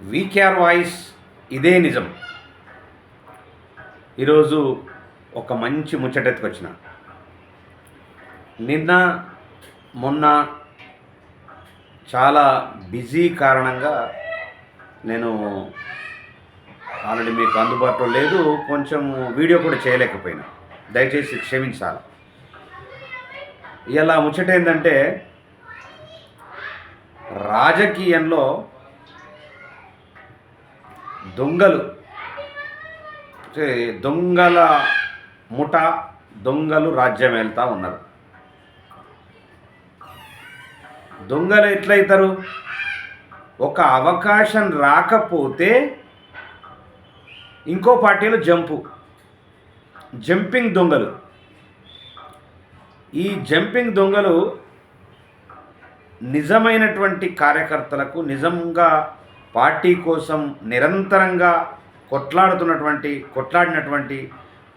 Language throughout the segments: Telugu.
వీకేఆర్ వాయిస్ ఇదే నిజం. ఈరోజు ఒక మంచి ముచ్చటెత్తుకొచ్చిన నిన్న మొన్న చాలా బిజీ కారణంగా నేను ఆల్రెడీ మీకు అందుబాటులో లేదు కొంచెం వీడియో కూడా చేయలేకపోయినా. దయచేసి క్షమించాలి. ఇలా ముచ్చట ఏంటంటే రాజకీయంలో దొంగలు. దొంగల ముఠ దొంగలు రాజ్యం వెళ్తూ ఉన్నారు. దొంగలు ఎట్లయితారు? ఒక అవకాశం రాకపోతే ఇంకో పార్టీలో జంపు. జంపింగ్ దొంగలు. ఈ జంపింగ్ దొంగలు నిజమైనటువంటి కార్యకర్తలకు నిజంగా పార్టీ కోసం నిరంతరంగా కొట్లాడుతున్నటువంటి కొట్లాడినటువంటి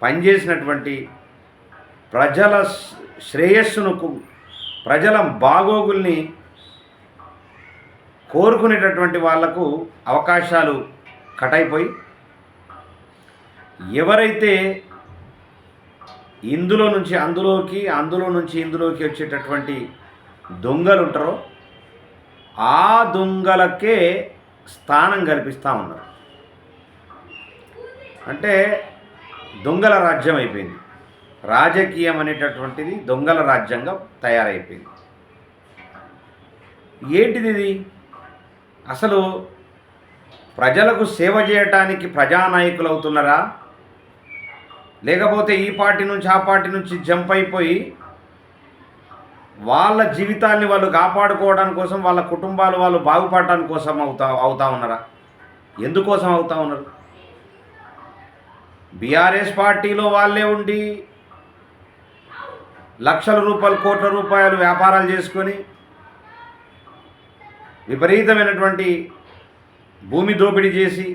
పనిచేసినటువంటి ప్రజల శ్రేయస్సును ప్రజల బాగోగుల్ని కోరుకునేటటువంటి వాళ్ళకు అవకాశాలు కటైపోయి ఎవరైతే ఇందులో నుంచి అందులోకి అందులో నుంచి ఇందులోకి వచ్చేటటువంటి దొంగలు ఉంటారో ఆ దొంగలకే స్థానం కల్పిస్తూ ఉన్నారు. అంటే దొంగల రాజ్యం అయిపోయింది. రాజకీయం అనేటటువంటిది దొంగల రాజ్యంగా తయారైపోయింది. ఏంటిది ఇది? అసలు ప్రజలకు సేవ చేయటానికి ప్రజానాయకులు అవుతున్నారా? లేకపోతే ఈ పార్టీ నుంచి ఆ పార్టీ నుంచి జంప్ అయిపోయి వాళ్ళ జీవితాన్ని వాళ్ళు కాపాడుకోవడం కోసం వాళ్ళ కుటుంబాలు వాళ్ళు బాగుపడటం కోసం అవుతా అవుతా ఉన్నారా? ఎందుకోసం అవుతా ఉన్నారు? బీఆర్ఎస్ పార్టీలో వాళ్ళే ఉండి లక్షల రూపాయలు కోట్ల రూపాయలు వ్యాపారాలు చేసుకొని విపరీతమైనటువంటి భూమి దోపిడీ చేసి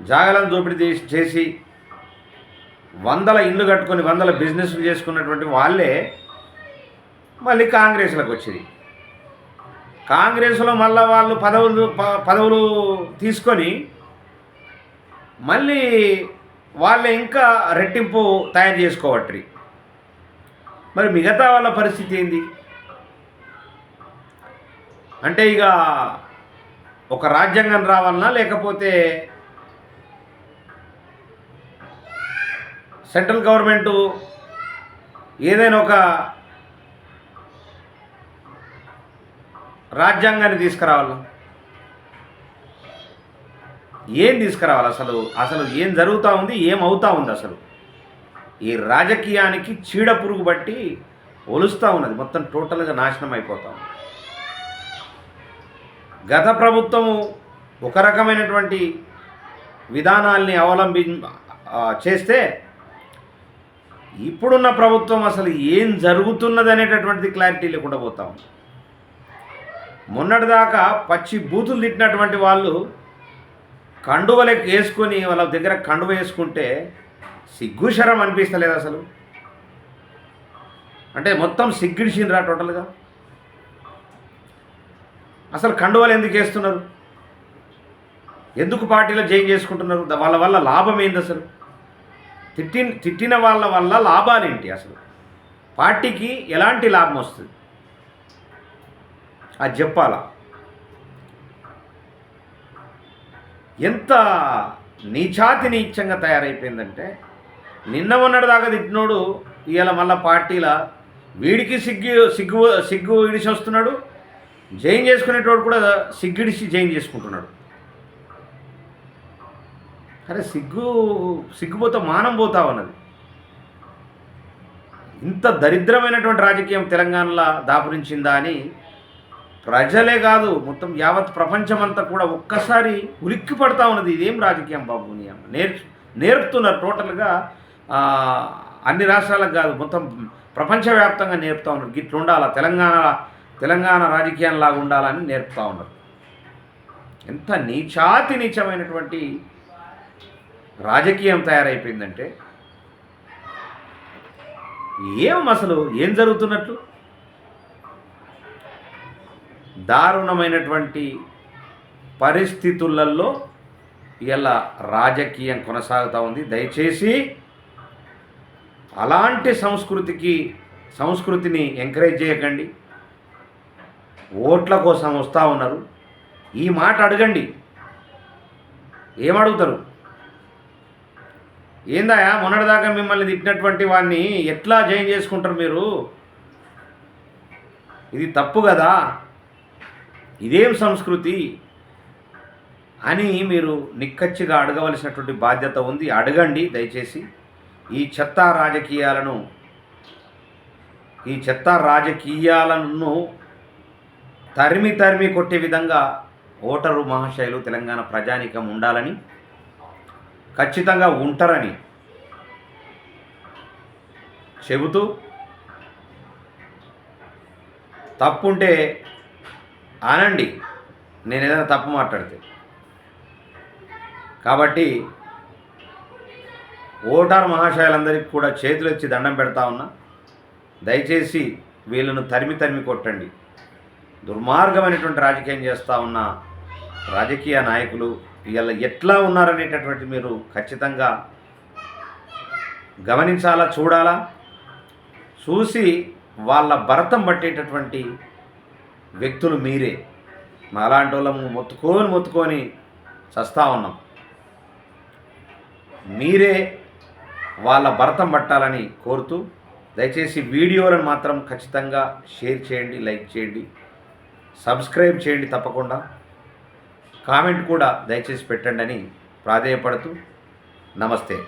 జాగలను దోపిడీ చేసి చేసి వందల ఇల్లు కట్టుకొని వందల బిజినెస్లు చేసుకున్నటువంటి వాళ్ళే మళ్ళీ కాంగ్రెస్లోకి వచ్చింది. కాంగ్రెస్లో మళ్ళీ వాళ్ళు పదవులు ప- పదవులు తీసుకొని మళ్ళీ వాళ్ళే ఇంకా రెట్టింపు తయారు చేసుకోవట్రి. మరి మిగతా వాళ్ళ పరిస్థితి ఏంది? అంటే ఇక ఒక రాజ్యాంగం రావాలన్నా లేకపోతే సెంట్రల్ గవర్నమెంటు ఏదైనా ఒక రాజ్యాంగాన్ని తీసుకురావాలి? ఏం తీసుకురావాలి అసలు? అసలు ఏం జరుగుతూ ఉంది? ఏం ఉంది అసలు? ఈ రాజకీయానికి చీడ పురుగు బట్టి ఒలుస్తూ ఉన్నది. మొత్తం టోటల్గా నాశనం అయిపోతా ఉంది. గత ప్రభుత్వము ఒక రకమైనటువంటి విధానాల్ని అవలంబి చేస్తే ఇప్పుడున్న ప్రభుత్వం అసలు ఏం జరుగుతున్నది అనేటటువంటిది క్లారిటీ లేకుండా పోతా ఉంది. మొన్నటిదాకా పచ్చి బూతులు తిట్టినటువంటి వాళ్ళు కండువలకు వేసుకొని వాళ్ళ దగ్గర కండువ వేసుకుంటే సిగ్గుశరం అనిపిస్తలేదు అసలు. అంటే మొత్తం సిగ్గిడిచిందిరా టోటల్గా. అసలు కండువలు ఎందుకు వేస్తున్నారు? ఎందుకు పార్టీలో జాయిన్ చేసుకుంటున్నారు? వాళ్ళ వల్ల లాభం ఏంది అసలు? తిట్టి తిట్టిన వాళ్ళ వల్ల లాభాలేంటి అసలు? పార్టీకి ఎలాంటి లాభం వస్తుంది? అది చెప్పాలా? ఎంత నీచాతి నీచంగా తయారైపోయిందంటే నిన్న మొన్నటి దాకా తిట్టినోడు ఇవాళ మళ్ళా పార్టీల వీడికి సిగ్గు సిగ్గు సిగ్గు ఇడిసి వస్తున్నాడు జైన్ చేసుకునేటోడు కూడా సిగ్గిడిసి జైన్ చేసుకుంటున్నాడు. అరే సిగ్గు సిగ్గుపోతే మానం పోతా ఉన్నది. ఇంత దరిద్రమైనటువంటి రాజకీయం తెలంగాణలో దాపురించిందా అని ప్రజలే కాదు మొత్తం యావత్ ప్రపంచమంతా కూడా ఒక్కసారి ఉలిక్కి పడతా ఉన్నది. ఇదేం రాజకీయం బాబు నీ అమ్మ? నేర్ నేర్పుతున్నారు టోటల్గా అన్ని రాష్ట్రాలకు కాదు మొత్తం ప్రపంచవ్యాప్తంగా నేర్పుతా ఉన్నారు. గిట్లు ఉండాలా? తెలంగాణ తెలంగాణ రాజకీయంలాగా ఉండాలని నేర్పుతా ఉన్నారు. ఎంత నీచాతి నీచమైనటువంటి రాజకీయం తయారైపోయిందంటే ఏం అసలు? ఏం జరుగుతున్నట్లు? దారుణమైనటువంటి పరిస్థితులలో ఇలా రాజకీయం కొనసాగుతూ ఉంది. దయచేసి అలాంటి సంస్కృతికి సంస్కృతిని ఎంకరేజ్ చేయకండి. ఓట్ల కోసం వస్తూ ఉన్నారు. ఈ మాట అడగండి. ఏమడుగుతారు? ఏందాయా మొన్నటిదాకా మిమ్మల్ని తిట్టినటువంటి వాడిని ఎట్లా జాయిన్ చేసుకుంటారు మీరు? ఇది తప్పు కదా. ఇదేం సంస్కృతి? అని మీరు నిక్కచ్చిగా అడగవలసినటువంటి బాధ్యత ఉంది. అడగండి దయచేసి. ఈ చెత్త రాజకీయాలను ఈ చెత్త రాజకీయాలను తరిమి తరిమి కొట్టే విధంగా ఓటరు మహాశైలు తెలంగాణ ప్రజానీకం ఉండాలని ఖచ్చితంగా ఉంటారని చెబుతూ తప్పుంటే ఆనండి నేను ఏదైనా తప్పు మాట్లాడితే. కాబట్టి ఓటార్ మహాశయాలందరికీ కూడా చేతులు వచ్చి దండం పెడతా ఉన్నా దయచేసి వీళ్ళను తరిమి తరిమి కొట్టండి. దుర్మార్గమైనటువంటి రాజకీయం చేస్తూ ఉన్న రాజకీయ నాయకులు వీళ్ళ ఎట్లా ఉన్నారనేటటువంటి మీరు ఖచ్చితంగా గమనించాలా చూడాలా? చూసి వాళ్ళ భరతం పట్టేటటువంటి వ్యక్తులు మీరే. మా అలాంటి వాళ్ళము మొత్తుకొని మొత్తుకొని చస్తా ఉన్నాం. మీరే వాళ్ళ భరతం పట్టాలని కోరుతూ దయచేసి వీడియోలను మాత్రం ఖచ్చితంగా షేర్ చేయండి లైక్ చేయండి సబ్స్క్రైబ్ చేయండి తప్పకుండా. కామెంట్ కూడా దయచేసి పెట్టండి అని ప్రాధేయపడుతూ నమస్తే.